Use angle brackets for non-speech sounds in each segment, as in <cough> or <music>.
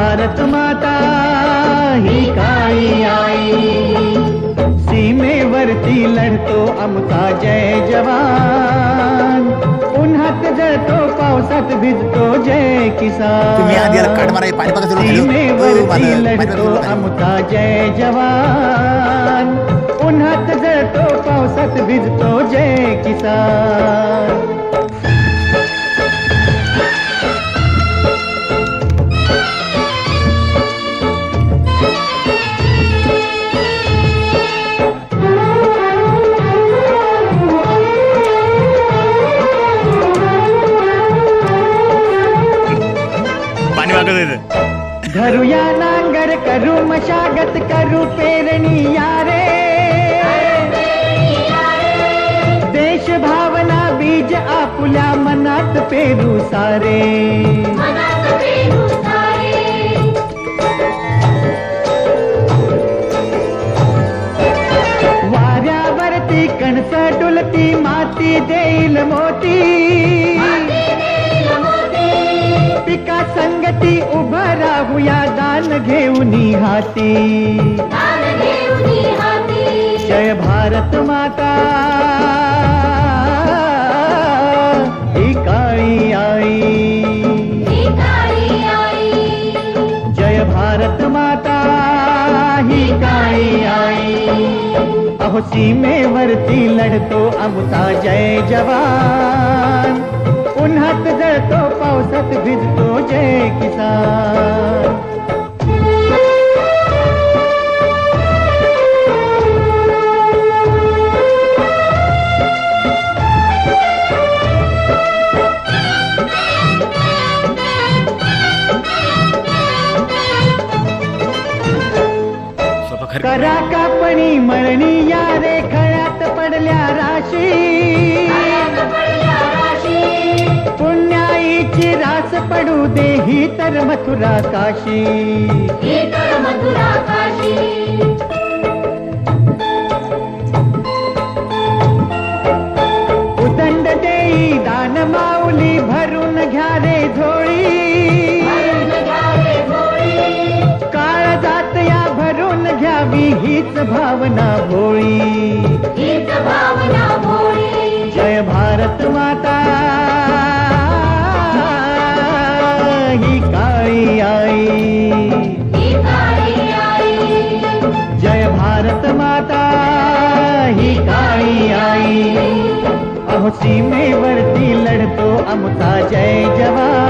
भारत माता ही काळी आई. सीमेवरती लढतो आमचा जय जवान. उन्हात जळतो पावसात भिजतो जय किसान. हे. हो, सीमेवरती बघा लढतो. आमचा जय जवान. उन्हात जळतो पावसात भिजतो जय किसान. करू मशागत करू पेरणी यारे। देश भावना बीज आपुल्या मनात पेरू सारे। वाऱ्यावरती कणस डुलती माती देईल मोती। पिका संगती उभं राहूया दान घेऊन हाती. जय भारत माता. ही काळी आई. जय भारत माता. ही काळी आई. अहो सीमेवरती लढतो आमचा जय जवान. उन्हात जळतो पावसात भिजतो जय किसान. मळणी या रेखळ्यात पडल्या राशी. पुण्याईची रास पडू दे ही तर मथुरा काशी. उदंड देई दान माऊली भरू हीच भावना भोळी जय भारत माता. ही काळी आई. जय भारत माता. ही काळी आई. अहो सीमेवरती लढतो आमचा जय जवान.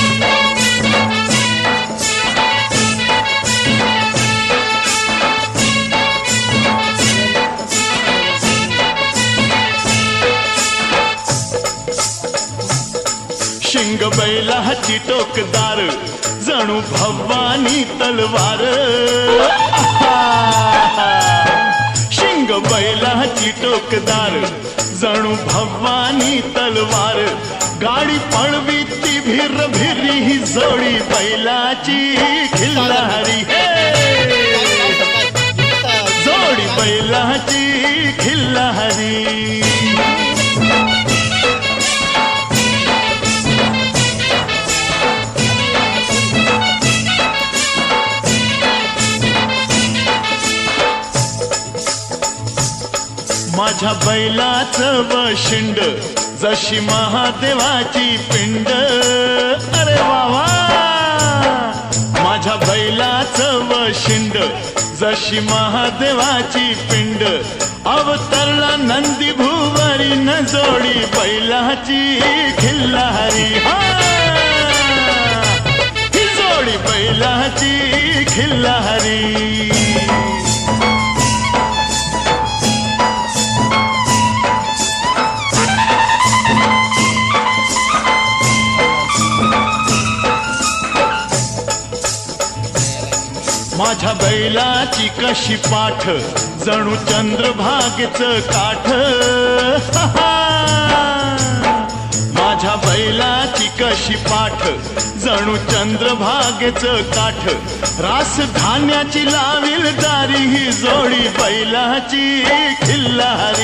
शिंग बैलाची टोकदार जणू भवानी तलवार. शिंग बैला बैलाची टोकदार जणू भवानी तलवार. गाडी पळवी ती भिर भिरी ही जोडी बैलाची खिल्लारी. जोडी बैलाची खिल्लारी. माझ्या बैलाच वशिंड जशी महादेवाची पिंड. अरे वा माझ्या बैलाच शिंड जशी महादेवाची पिंड. अवतरला नंदी भुवरी न जोडी बैलाची खिल्लारी. हा! ही जोडी बैलाची खिल्लारी. माझ्या बैलाची कशी पाठ? जणू चंद्रभागेच काठ. <laughs> माझ्या बैलाची कशी पाठ? जणू चंद्रभागेच काठ. रास धान्याची लावील दारी ही जोडी बैलाची खिल्लारी.